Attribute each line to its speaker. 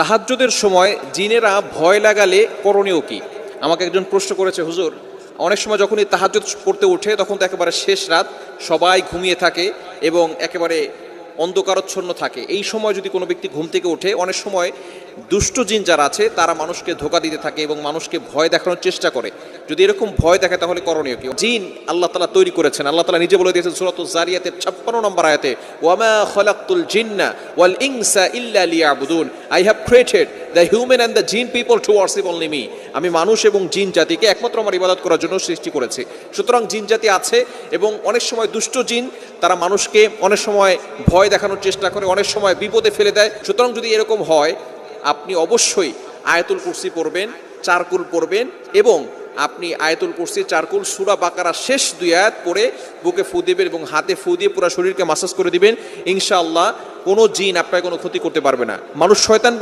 Speaker 1: তাহাজ্জুদের সময় জিনেরা ভয় লাগালে করণীয় কি? আমাকে একজন প্রশ্ন করেছে, হুজুর, অনেক সময় যখনই তাহাজ পড়তে ওঠে তখন তো একেবারে শেষ রাত, সবাই ঘুমিয়ে থাকে এবং একেবারে অন্ধকারচ্ছন্ন থাকে। এই সময় যদি কোনো ব্যক্তি ঘুম থেকে ওঠে, অনেক সময় দুষ্ট জিন যারা আছে, তারা মানুষকে ধোকা দিতে থাকে এবং মানুষকে ভয় দেখানোর চেষ্টা করে। যদি এরকম ভয় দেখে, তাহলে করণীয় কি? জিন আল্লাহ তালা তৈরি করেছেন। আল্লাহ তালা নিজে বলে দিয়েছেন সুরত জারিয়াতের ছাপ্পান্ন নম্বর আয়াতে, ওয়ামা খলাক্তুল জিন্না ওয়াল ইনসা ইল্লা লিয়াবুদুন। I have created the human and the jinn people to worship only me আমি মানুষ এবং জিন জাতিকে একমাত্র আমার ইবাদত করার জন্য সৃষ্টি করেছি। সুতরাং জিন জাতি আছে এবং অনেক সময় দুষ্ট জিন, তারা মানুষকে অনেক সময় ভয় দেখানোর চেষ্টা করে, অনেক সময় বিপদে ফেলে দেয়। সুতরাং যদি এরকম হয়, আপনি অবশ্যই আয়াতুল কুরসি পড়বেন, চারকুল পড়বেন এবং আপনি আয়তুল কুরসি, চারকুল, সুরা বাকারা শেষ দুই আয়াত পরে বুকে ফু দেবেন এবং হাতে ফু দিয়ে পুরো শরীরকে মাসাজ করে দিবেন। ইনশাআল্লাহ কোনো জিন আপনার কোনো ক্ষতি করতে পারবে না। মানুষ শয়তান